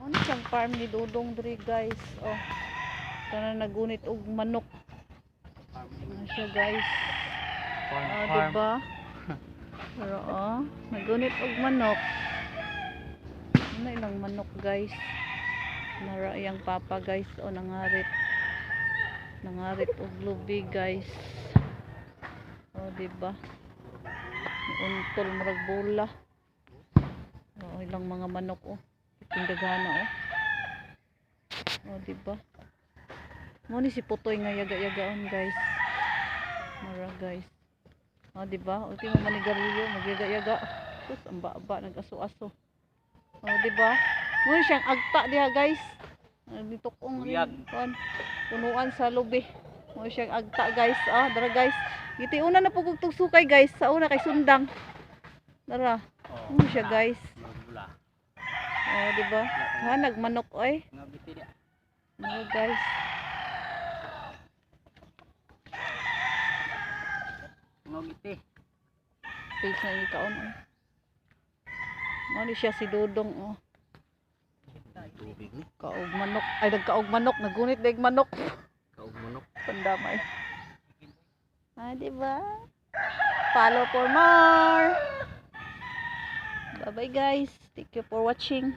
Ano siyang farm ni Dudong diri guys. Oh. Kana nagunit og manok. Ano siya guys. Farm, Oh, farm. diba? Pero oh, nagunit og manok. Ano ilang manok guys. Nara iyang papa guys. O nangarit. Nangarit og lubi guys. O diba? Untol marag bola. O ilang mga manok oh. Tindagana oh. O diba? Mo ni si Putoy nga yaga-yagaon guys. Mara guys. O diba? Ultimo manigarilyo, magyaga-yaga. Sus, ang ba-ba, nag-aso-aso. O diba? Mo ni siyang agta diha guys. Dito kong kuan, punuan sa lubi. Mo siyang agta guys. Ah, dara guys. Giti una na pugog sukay guys. Sa una kay sundang. Dara. Oh, Mo siya guys. Magbula. O diba? Ha, nagmanok oy. Ano guys? Nga biti. Page na ikaon. Oh. Ni siya si Dudong oh. Tubig ni. Kaog manok. Ay nagkaog manok, nagunit daig manok. Kaog manok. Pandamay. Ah, di ba? Follow for more. Bye-bye guys. Thank you for watching.